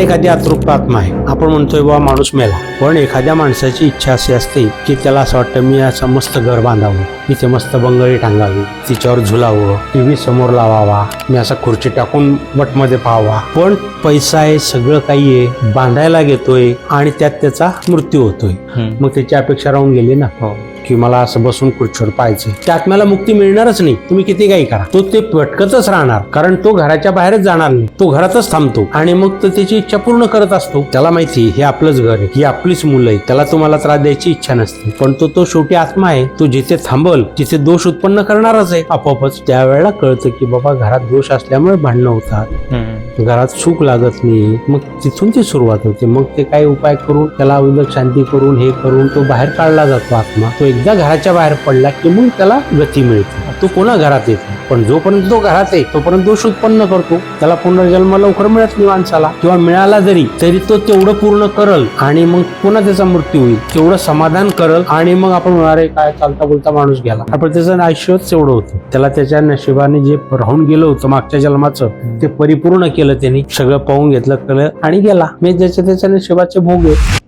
एखादी अतृप्त आत्मा आहे. आपण म्हणतोय बाबा माणूस मेला. पण एखाद्या माणसाची इच्छा अशी असते की त्याला असं वाटतं मी असं मस्त घर बांधावं. इथे मस्त बंगळी टांगावी. तिच्यावर झुलावं टीव्ही समोर लावावा. मी असा खुर्ची टाकून मठमध्ये पाहावा. पण पैसा आहे सगळं काही आहे. बांधायला घेतोय आणि त्यात त्याचा मृत्यू होतोय. मग त्याची अपेक्षा राहून गेली ना? हो. की मला असं बसून खुर्चीवर पाहायचं त्या आत्म्याला मुक्ती मिळणारच नाही. तुम्ही किती काही करा. तो ते भटकतच राहणार. कारण तो घराच्या बाहेरच जाणार नाही. तो घरातच थांबतो. आणि मग तो त्याची इच्छा पूर्ण करत असतो. त्याला माहिती हे आपलंच घर आहे. ही आपलीच मुलं आहे त्याला तुम्हाला त्रास द्यायची इच्छा नसते. पण तो तो शेवटी आत्मा आहे. तो जिथे थांबल तिथे दोष उत्पन्न करणारच आहे. आपोआपच त्यावेळेला कळतं की बाबा घरात दोष असल्यामुळे भांडणं होतात. घरात सुख लागत नाही. मग तिथून ती सुरुवात होते. मग ते काही उपाय करून त्याला उलट शांती करून हे करून तो बाहेर काढला जातो आत्मा. तो एकदा घराच्या बाहेर पडला की मग त्याला गती मिळते. तो पुन्हा घरात येतो. पण जोपर्यंत तो घरात आहे तोपर्यंत दोष उत्पन्न करतो. त्याला पुनर्जन्म लवकर मिळत नाही माणसाला. किंवा मिळाला जरी तरी तो तेवढं पूर्ण करल आणि मग पुन्हा त्याचा मृत्यू होईल. तेवढं समाधान करल आणि मग आपण होणार आहे काय चालता बोलता माणूस गेला. आपण त्याचं आयुष्यच तेवढं होतं. त्याला त्याच्या नशिबाने जे राहून गेलं होतं मागच्या जन्माचं ते परिपूर्ण केलं. त्यांनी सगळं पाहून घेतलं कळलं आणि गेला. मी ज्याच्या त्याच्या शिवाचे भोग आहे